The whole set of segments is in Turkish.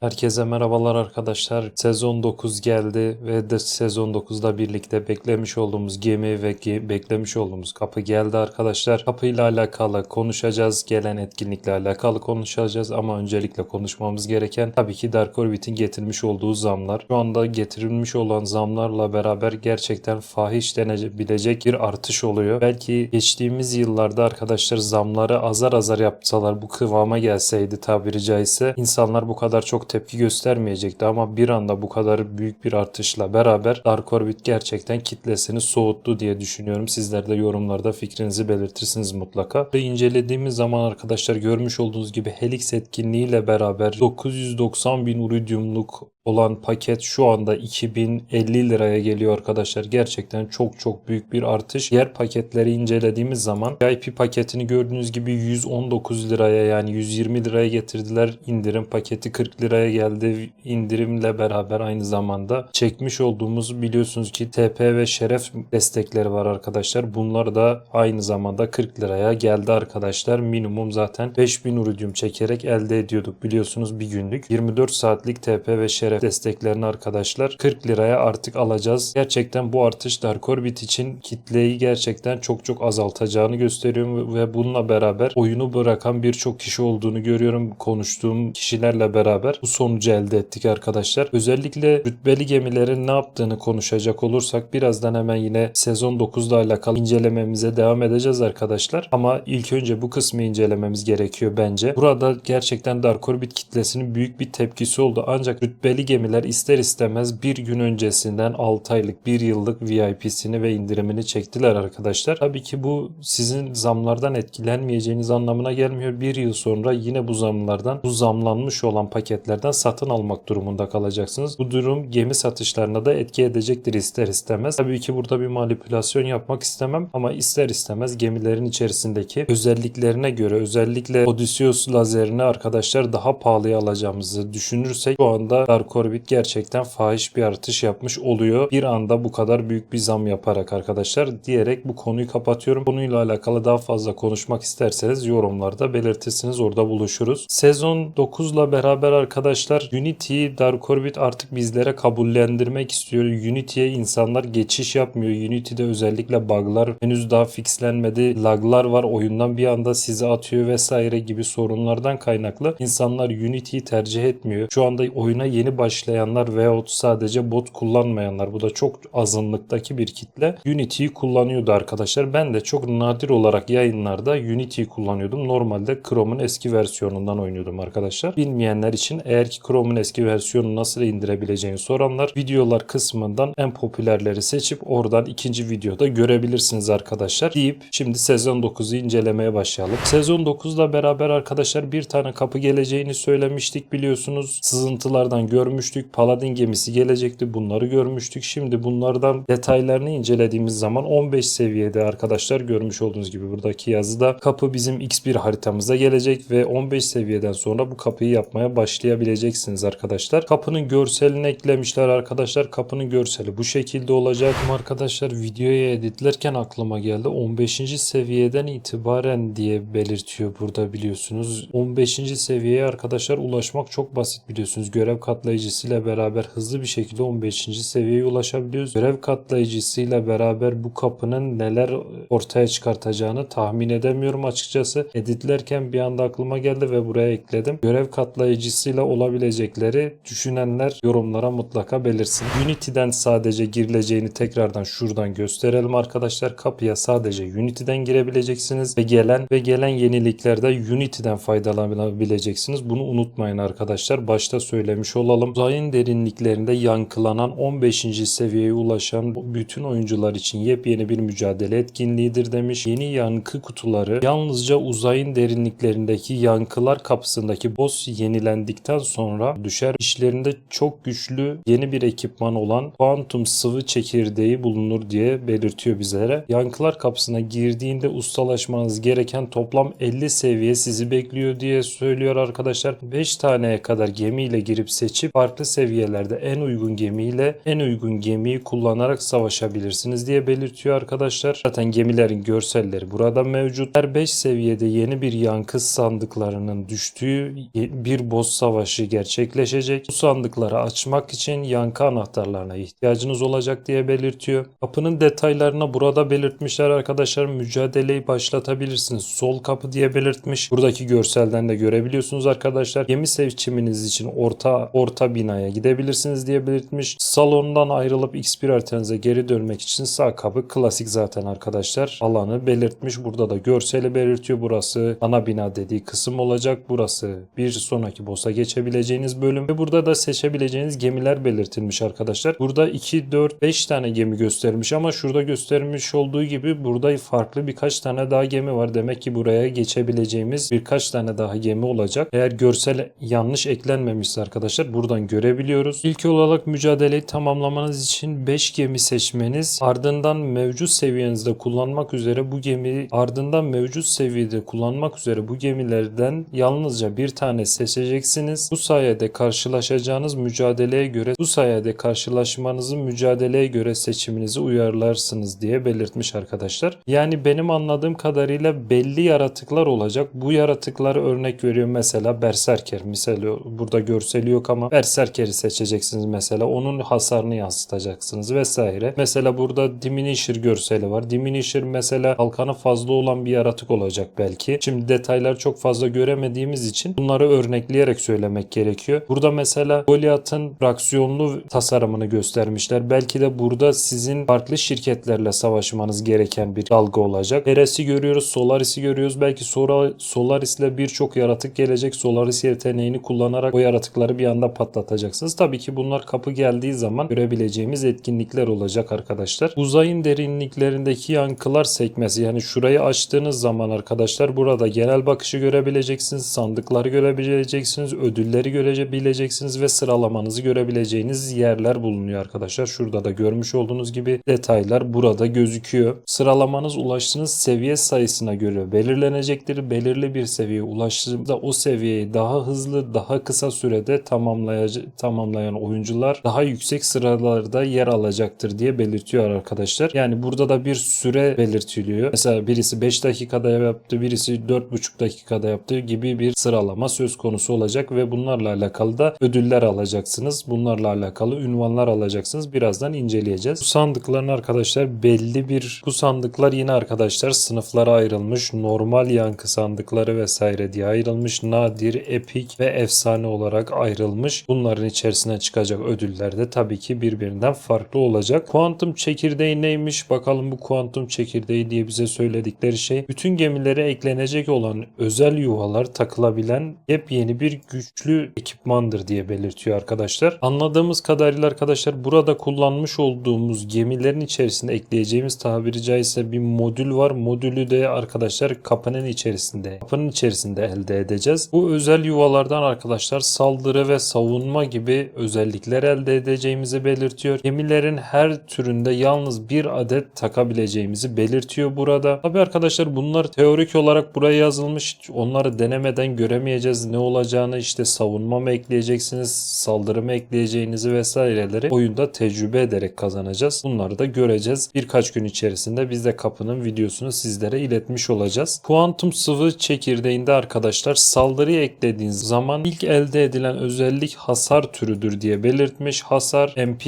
Herkese merhabalar arkadaşlar. Sezon 9 geldi ve de sezon 9'da birlikte beklemiş olduğumuz gemi ve ge- beklemiş olduğumuz kapı geldi arkadaşlar. Kapıyla alakalı konuşacağız. Gelen etkinlikle alakalı konuşacağız ama öncelikle konuşmamız gereken tabii ki Dark Orbit'in getirmiş olduğu zamlar. Şu anda getirilmiş olan zamlarla beraber gerçekten fahiş denebilecek bir artış oluyor. Belki geçtiğimiz yıllarda arkadaşlar zamları azar azar yapsalar bu kıvama gelseydi tabiri caizse insanlar bu kadar çok tepki göstermeyecekti ama bir anda bu kadar büyük bir artışla beraber Dark Orbit gerçekten kitlesini soğuttu diye düşünüyorum. Sizler de yorumlarda fikrinizi belirtirsiniz mutlaka. Ve incelediğimiz zaman arkadaşlar görmüş olduğunuz gibi Helix etkinliğiyle beraber 990 bin uridiumluk olan paket şu anda 2050 liraya geliyor arkadaşlar. Gerçekten çok çok büyük bir artış. Diğer paketleri incelediğimiz zaman VIP paketini gördüğünüz gibi 119 liraya yani 120 liraya getirdiler. İndirim paketi 40 liraya geldi. İndirimle beraber aynı zamanda çekmiş olduğumuz biliyorsunuz ki TP ve Şeref destekleri var arkadaşlar. Bunlar da aynı zamanda 40 liraya geldi arkadaşlar. Minimum zaten 5000 uridium çekerek elde ediyorduk biliyorsunuz bir günlük. 24 saatlik TP ve Şeref desteklerini arkadaşlar 40 liraya artık alacağız. Gerçekten bu artış Dark Orbit için kitleyi gerçekten çok çok azaltacağını gösteriyor ve bununla beraber oyunu bırakan birçok kişi olduğunu görüyorum. Konuştuğum kişilerle beraber bu sonucu elde ettik arkadaşlar. Özellikle rütbeli gemilerin ne yaptığını konuşacak olursak birazdan hemen yine sezon 9 ile alakalı incelememize devam edeceğiz arkadaşlar. Ama ilk önce bu kısmı incelememiz gerekiyor bence. Burada gerçekten Dark Orbit kitlesinin büyük bir tepkisi oldu. Ancak rütbeli gemiler ister istemez bir gün öncesinden 6 aylık 1 yıllık VIP'sini ve indirimini çektiler arkadaşlar. Tabii ki bu sizin zamlardan etkilenmeyeceğiniz anlamına gelmiyor. Bir yıl sonra yine bu zamlardan bu zamlanmış olan paketlerden satın almak durumunda kalacaksınız. Bu durum gemi satışlarına da etki edecektir ister istemez. Tabii ki burada bir manipülasyon yapmak istemem ama ister istemez gemilerin içerisindeki özelliklerine göre özellikle Odysseus lazerini arkadaşlar daha pahalıya alacağımızı düşünürsek şu anda Dark Orbit gerçekten fahiş bir artış yapmış oluyor. Bir anda bu kadar büyük bir zam yaparak arkadaşlar diyerek bu konuyu kapatıyorum. Konuyla alakalı daha fazla konuşmak isterseniz yorumlarda belirtirsiniz orada buluşuruz. Sezon 9 ile beraber arkadaşlar Unity Dark Orbit artık bizlere kabullendirmek istiyor. Unity'ye insanlar geçiş yapmıyor. Unity'de özellikle bug'lar henüz daha fixlenmedi. Lag'lar var oyundan bir anda sizi atıyor vesaire gibi sorunlardan kaynaklı insanlar Unity'yi tercih etmiyor. Şu anda oyuna yeni başlayanlar veyahut sadece bot kullanmayanlar bu da çok azınlıktaki bir kitle Unity'yi kullanıyordu arkadaşlar. Ben de çok nadir olarak yayınlarda Unity'yi kullanıyordum. Normalde Chrome'un eski versiyonundan oynuyordum arkadaşlar. Bilmeyenler için eğer ki Chrome'un eski versiyonunu nasıl indirebileceğini soranlar videolar kısmından en popülerleri seçip oradan ikinci videoda görebilirsiniz arkadaşlar deyip şimdi sezon 9'u incelemeye başlayalım. Sezon 9'la beraber arkadaşlar bir tane kapı geleceğini söylemiştik biliyorsunuz. Sızıntılardan görmüştük. Paladin gemisi gelecekti. Bunları görmüştük. Şimdi bunlardan detaylarını incelediğimiz zaman 15 seviyede arkadaşlar görmüş olduğunuz gibi buradaki yazıda kapı bizim X1 haritamıza gelecek ve 15 seviyeden sonra bu kapıyı yapmaya başlayabileceksiniz arkadaşlar. Kapının görselini eklemişler arkadaşlar. Kapının görseli bu şekilde olacak. Arkadaşlar videoyu editlerken aklıma geldi. 15. seviyeden itibaren diye belirtiyor burada biliyorsunuz. 15. seviyeye arkadaşlar ulaşmak çok basit biliyorsunuz. Görev katlayıcısıyla beraber hızlı bir şekilde 15. seviyeye ulaşabiliyoruz. Görev katlayıcısıyla beraber bu kapının neler ortaya çıkartacağını tahmin edemiyorum açıkçası. Editlerken bir anda aklıma geldi ve buraya ekledim. Görev katlayıcısıyla olabilecekleri düşünenler yorumlara mutlaka belirsin. Unity'den sadece girileceğini tekrardan şuradan gösterelim arkadaşlar. Kapıya sadece Unity'den girebileceksiniz ve gelen ve gelen yeniliklerde Unity'den faydalanabileceksiniz. Bunu unutmayın arkadaşlar. Başta söylemiş olalım. Uzayın derinliklerinde yankılanan 15. seviyeye ulaşan bütün oyuncular için yepyeni bir mücadele etkinliğidir demiş. Yeni yankı kutuları yalnızca uzayın derinliklerindeki yankılar kapısındaki boss yenilendikten sonra düşer. İşlerinde çok güçlü yeni bir ekipman olan kuantum sıvı çekirdeği bulunur diye belirtiyor bizlere. Yankılar kapısına girdiğinde ustalaşmanız gereken toplam 50 seviye sizi bekliyor diye söylüyor arkadaşlar. 5 taneye kadar gemiyle girip seçip farklı seviyelerde en uygun gemiyle en uygun gemiyi kullanarak savaşabilirsiniz diye belirtiyor arkadaşlar. Zaten gemilerin görselleri burada mevcut. Her 5 seviyede yeni bir yankı sandıklarının düştüğü bir boss savaşı gerçekleşecek. Bu sandıkları açmak için yankı anahtarlarına ihtiyacınız olacak diye belirtiyor. Kapının detaylarına burada belirtmişler arkadaşlar. Mücadeleyi başlatabilirsiniz. Sol kapı diye belirtmiş. Buradaki görselden de görebiliyorsunuz arkadaşlar. Gemi seçiminiz için orta orta binaya gidebilirsiniz diye belirtmiş. Salondan ayrılıp X1 haritanıza geri dönmek için sağ kapı klasik zaten arkadaşlar. Alanı belirtmiş. Burada da görseli belirtiyor. Burası ana bina dediği kısım olacak. Burası bir sonraki boss'a geçebileceğiniz bölüm ve burada da seçebileceğiniz gemiler belirtilmiş arkadaşlar. Burada 2, 4, 5 tane gemi göstermiş ama şurada göstermiş olduğu gibi burada farklı birkaç tane daha gemi var. Demek ki buraya geçebileceğimiz birkaç tane daha gemi olacak. Eğer görsel yanlış eklenmemişse arkadaşlar buradan görebiliyoruz. İlk olarak mücadeleyi tamamlamanız için 5 gemi seçmeniz ardından mevcut seviyenizde kullanmak üzere bu gemi ardından mevcut seviyede kullanmak üzere bu gemilerden yalnızca bir tane seçeceksiniz. Bu sayede karşılaşacağınız mücadeleye göre bu sayede karşılaşmanızı mücadeleye göre seçiminizi uyarlarsınız diye belirtmiş arkadaşlar. Yani benim anladığım kadarıyla belli yaratıklar olacak. Bu yaratıkları örnek veriyor mesela Berserker. Mesela burada görseli yok ama Berserker'i seçeceksiniz mesela. Onun hasarını yansıtacaksınız vesaire. Mesela burada Diminisher görseli var. Diminisher mesela kalkanı fazla olan bir yaratık olacak belki. Şimdi detaylar çok fazla göremediğimiz için bunları örnekleyerek söylemek gerekiyor. Burada mesela Goliath'ın fraksiyonlu tasarımını göstermişler. Belki de burada sizin farklı şirketlerle savaşmanız gereken bir dalga olacak. Eres'i görüyoruz, Solaris'i görüyoruz. Belki sonra Solaris'le birçok yaratık gelecek. Solaris yeteneğini kullanarak o yaratıkları bir anda patlatacaksınız. Tabii ki bunlar kapı geldiği zaman görebileceğimiz etkinlikler olacak arkadaşlar. Uzayın derinliklerindeki yankılar sekmesi yani şurayı açtığınız zaman arkadaşlar burada genel bakışı görebileceksiniz. Sandıkları görebileceksiniz. Ödülleri görebileceksiniz ve sıralamanızı görebileceğiniz yerler bulunuyor arkadaşlar. Şurada da görmüş olduğunuz gibi detaylar burada gözüküyor. Sıralamanız ulaştığınız seviye sayısına göre belirlenecektir. Belirli bir seviyeye ulaştığında o seviyeyi daha hızlı, daha kısa sürede tamamlayıcı, tamamlayan oyuncular daha yüksek sıralarda yer alacaktır diye belirtiyor arkadaşlar. Yani burada da bir süre belirtiliyor. Mesela birisi 5 dakikada yaptı, birisi 4,5 dakikada yaptığı gibi bir sıralama söz konusu olacak ve bunlarla alakalı da ödüller alacaksınız. Bunlarla alakalı ünvanlar alacaksınız. Birazdan inceleyeceğiz. Bu sandıkların arkadaşlar belli bir bu sandıklar yine arkadaşlar sınıflara ayrılmış. Normal yankı sandıkları vesaire diye ayrılmış. Nadir, epik ve efsane olarak ayrılmış. Bunların içerisine çıkacak ödüller de tabii ki birbirinden farklı olacak. Kuantum çekirdeği neymiş? Bakalım bu kuantum çekirdeği diye bize söyledikleri şey bütün gemilere eklenecek olan özel yuvalar takılabilen yepyeni bir güçlü ekipmandır diye belirtiyor arkadaşlar. Anladığımız kadarıyla arkadaşlar burada kullanmış olduğumuz gemilerin içerisinde ekleyeceğimiz tabiri caizse bir modül var. Modülü de arkadaşlar kapının içerisinde kapının içerisinde elde edeceğiz. Bu özel yuvalardan arkadaşlar saldırı ve savunma gibi özellikler elde edeceğimizi belirtiyor. Gemilerin her türünde yalnız bir adet takabileceğimizi belirtiyor burada. Tabi arkadaşlar bunlar teorik olarak buraya yazılmış. Onları denemeden göremeyeceğiz. Ne olacağını işte savunma mı ekleyeceksiniz, saldırı mı ekleyeceğinizi vesaireleri oyunda tecrübe ederek kazanacağız. Bunları da göreceğiz. Birkaç gün içerisinde biz de kapının videosunu sizlere iletmiş olacağız. Kuantum sıvı çekirdeğinde arkadaşlar saldırıyı eklediğiniz zaman ilk elde edilen özellik hasar türüdür diye belirtmiş. Hasar, MP,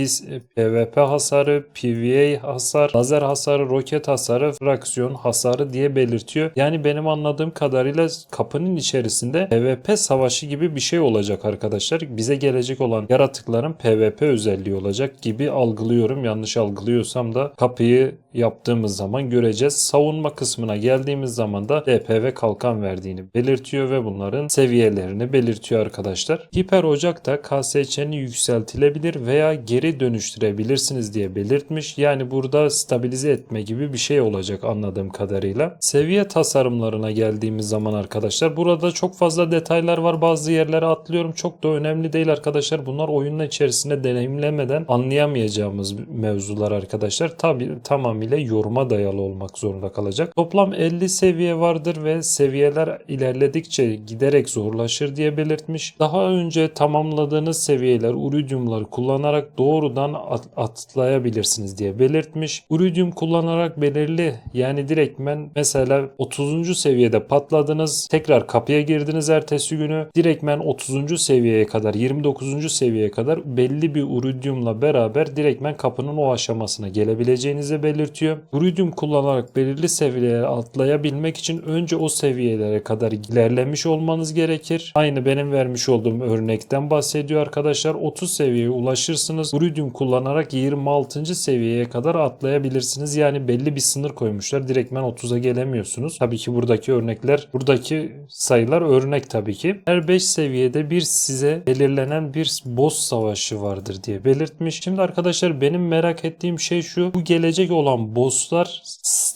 PvP hasarı, PvA hasar, lazer hasarı, roket hasarı, fraksiyon hasarı diye belirtiyor. Yani benim anladığım kadarıyla kapının içerisinde PvP savaşı gibi bir şey olacak arkadaşlar. Bize gelecek olan yaratıkların PvP özelliği olacak gibi algılıyorum. Yanlış algılıyorsam da kapıyı yaptığımız zaman göreceğiz. Savunma kısmına geldiğimiz zaman da DP ve kalkan verdiğini belirtiyor ve bunların seviyelerini belirtiyor arkadaşlar. Hiper Ocak da KSC'ni yükseltilebilir veya geri dönüştürebilirsiniz diye belirtmiş. Yani burada stabilize etme gibi bir şey olacak anladığım kadarıyla. Seviye tasarımlarına geldiğimiz zaman arkadaşlar burada çok fazla detaylar var. Bazı yerlere atlıyorum. Çok da önemli değil arkadaşlar. Bunlar oyunun içerisinde deneyimlemeden anlayamayacağımız mevzular arkadaşlar. Tabi tamamıyla yoruma dayalı olmak zorunda kalacak. Toplam 50 seviye vardır ve seviyeler ilerledikçe giderek zorlaşır diye belirtmiş. Daha önce tamamla tamamladığınız seviyeler uridiumları kullanarak doğrudan at- atlayabilirsiniz diye belirtmiş. Uridium kullanarak belirli yani direktmen mesela 30. seviyede patladınız tekrar kapıya girdiniz ertesi günü direktmen 30. seviyeye kadar 29. seviyeye kadar belli bir uridiumla beraber direktmen kapının o aşamasına gelebileceğinizi belirtiyor. Uridium kullanarak belirli seviyelere atlayabilmek için önce o seviyelere kadar ilerlemiş olmanız gerekir. Aynı benim vermiş olduğum örnekten bahsediyor arkadaşlar. 30 seviyeye ulaşırsınız. Uridium kullanarak 26. seviyeye kadar atlayabilirsiniz. Yani belli bir sınır koymuşlar. Direktmen 30'a gelemiyorsunuz. Tabii ki buradaki örnekler, buradaki sayılar örnek tabii ki. Her 5 seviyede bir size belirlenen bir boss savaşı vardır diye belirtmiş. Şimdi arkadaşlar benim merak ettiğim şey şu. Bu gelecek olan bosslar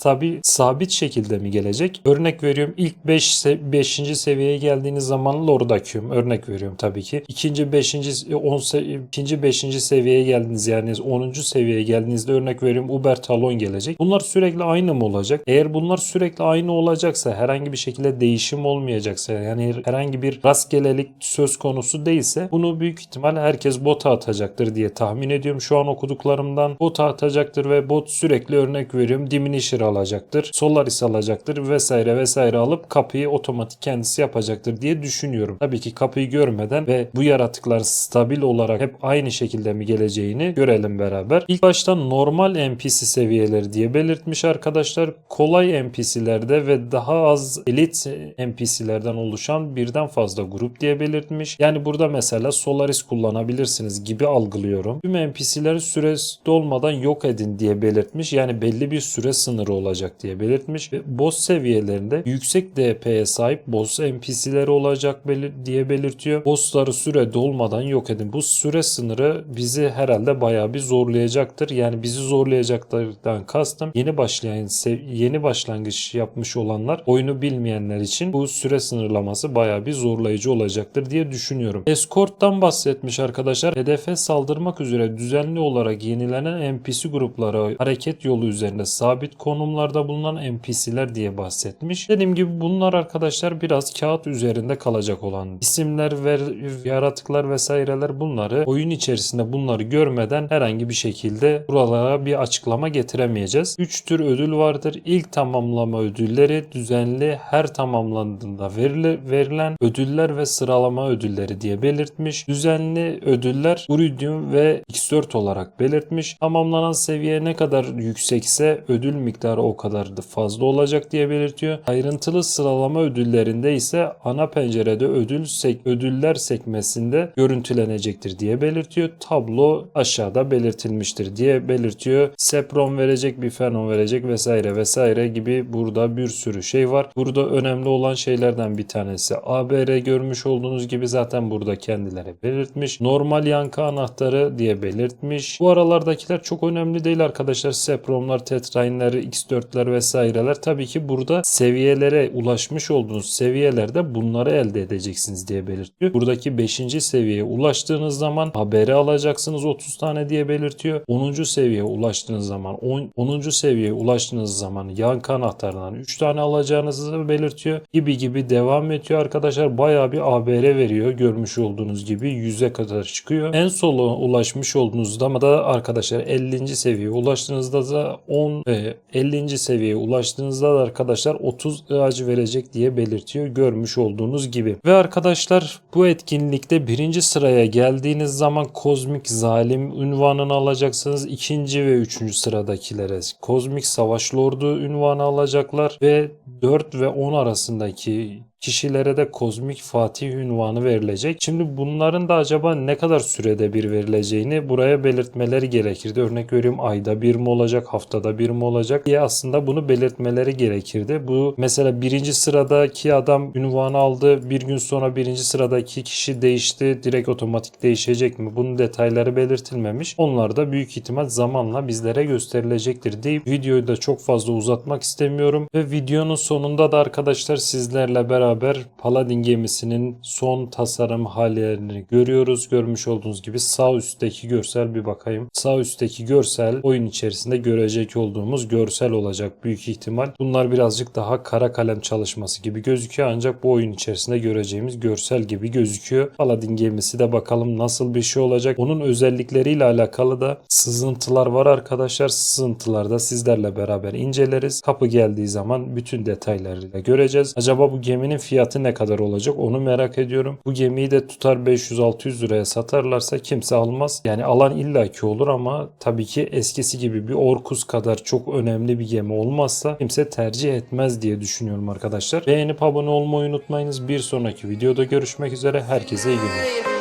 stabil, sabit şekilde mi gelecek? Örnek veriyorum ilk 5 5. seviyeye geldiğiniz zaman Lord Aküum örnek veriyorum tabii ki. İkinci 5. 10 ikinci 5. seviyeye geldiniz yani 10. seviyeye geldiğinizde örnek veriyorum Uber Talon gelecek. Bunlar sürekli aynı mı olacak? Eğer bunlar sürekli aynı olacaksa herhangi bir şekilde değişim olmayacaksa yani herhangi bir rastgelelik söz konusu değilse bunu büyük ihtimal herkes bota atacaktır diye tahmin ediyorum. Şu an okuduklarımdan bota atacaktır ve bot sürekli örnek veriyorum Diminisher alacaktır. Solaris alacaktır vesaire vesaire alıp kapıyı otomatik kendisi yapacaktır diye düşünüyorum. Tabii ki kapıyı görmeden ve bu yaratıklar stabil olarak hep aynı şekilde mi geleceğini görelim beraber. İlk başta normal NPC seviyeleri diye belirtmiş arkadaşlar. Kolay NPC'lerde ve daha az elit NPC'lerden oluşan birden fazla grup diye belirtmiş. Yani burada mesela Solaris kullanabilirsiniz gibi algılıyorum. Tüm NPC'leri süresi dolmadan yok edin diye belirtmiş. Yani belli bir süre sınırı olacak diye belirtmiş. Ve boss seviyelerinde yüksek DP'ye sahip boss NPC'leri olacak diye belirtiyor. Bossları süre dolmadan yok edin. Bu süre sınırı bizi herhalde bayağı bir zorlayacaktır. Yani bizi zorlayacaklardan kastım yeni başlayan yeni başlangıç yapmış olanlar oyunu bilmeyenler için bu süre sınırlaması bayağı bir zorlayıcı olacaktır diye düşünüyorum. Escort'tan bahsetmiş arkadaşlar. Hedefe saldırmak üzere düzenli olarak yenilenen NPC grupları hareket yolu üzerinde sabit konumlarda bulunan NPC'ler diye bahsetmiş. Dediğim gibi bunlar arkadaşlar biraz kağıt üzerinde kalacak olan isimler ve yaratıklar vesaireler bunları oyun içerisinde bunları görmeden herhangi bir şekilde buralara bir açıklama getiremeyeceğiz. 3 tür ödül vardır. İlk tamamlama ödülleri düzenli her tamamlandığında verili, verilen ödüller ve sıralama ödülleri diye belirtmiş. Düzenli ödüller Uridium ve X4 olarak belirtmiş. Tamamlanan seviye ne kadar yüksekse ödül miktarı o kadar da fazla olacak diye belirtiyor. Ayrıntılı sıralama ödüllerinde ise ana pencerede ödül sek ödüller sekmesinde görüntülenecektir diye belirtiyor. Tablo aşağıda belirtilmiştir diye belirtiyor. Sepron verecek, Bifernon verecek vesaire vesaire gibi burada bir sürü şey var. Burada önemli olan şeylerden bir tanesi ABR görmüş olduğunuz gibi zaten burada kendileri belirtmiş. Normal yankı anahtarı diye belirtmiş. Bu aralardakiler çok önemli değil arkadaşlar. Sepronlar, Tetrainler, X4'ler vesaireler. Tabii ki burada seviyelere ulaşmış olduğunuz seviyelerde bunları elde edeceksiniz diye belirtiyor. Buradaki 5. seviyeye ulaştığınız zaman haberi alacaksınız 30 tane diye belirtiyor. 10. seviyeye ulaştığınız zaman 10. 10. seviyeye ulaştığınız zaman yankı anahtarından 3 tane alacağınızı belirtiyor. Gibi gibi devam ediyor arkadaşlar. Bayağı bir ABR veriyor. Görmüş olduğunuz gibi 100'e kadar çıkıyor. En sona ulaşmış olduğunuzda da arkadaşlar 50. seviyeye ulaştığınızda da 10 e, 50. seviyeye ulaştığınızda da arkadaşlar 30 ağacı verecek diye belirtiyor. Görmüş olduğunuz gibi. Ve arkadaşlar bu etkinlikte birinci sıraya geldiğiniz zaman kozmik zalim ünvanını alacaksınız. İkinci ve üçüncü sıradakilere kozmik savaş lordu ünvanı alacaklar ve 4 ve 10 arasındaki kişilere de kozmik fatih ünvanı verilecek. Şimdi bunların da acaba ne kadar sürede bir verileceğini buraya belirtmeleri gerekirdi. Örnek veriyorum ayda bir mi olacak, haftada bir mi olacak diye aslında bunu belirtmeleri gerekirdi. Bu mesela birinci sıradaki adam ünvanı aldı. Bir gün sonra birinci sıradaki kişi değişti. Direkt otomatik değişecek mi? Bunun detayları belirtilmemiş. Onlar da büyük ihtimal zamanla bizlere gösterilecektir deyip videoyu da çok fazla uzatmak istemiyorum. Ve videonun sonunda da arkadaşlar sizlerle beraber beraber Paladin gemisinin son tasarım hallerini görüyoruz. Görmüş olduğunuz gibi sağ üstteki görsel bir bakayım. Sağ üstteki görsel oyun içerisinde görecek olduğumuz görsel olacak büyük ihtimal. Bunlar birazcık daha kara kalem çalışması gibi gözüküyor ancak bu oyun içerisinde göreceğimiz görsel gibi gözüküyor. Paladin gemisi de bakalım nasıl bir şey olacak. Onun özellikleriyle alakalı da sızıntılar var arkadaşlar. Sızıntılarda sizlerle beraber inceleriz. Kapı geldiği zaman bütün detaylarıyla göreceğiz. Acaba bu geminin fiyatı ne kadar olacak onu merak ediyorum. Bu gemiyi de tutar 500-600 liraya satarlarsa kimse almaz. Yani alan illaki olur ama tabii ki eskisi gibi bir Orkus kadar çok önemli bir gemi olmazsa kimse tercih etmez diye düşünüyorum arkadaşlar. Beğenip abone olmayı unutmayınız. Bir sonraki videoda görüşmek üzere. Herkese iyi günler.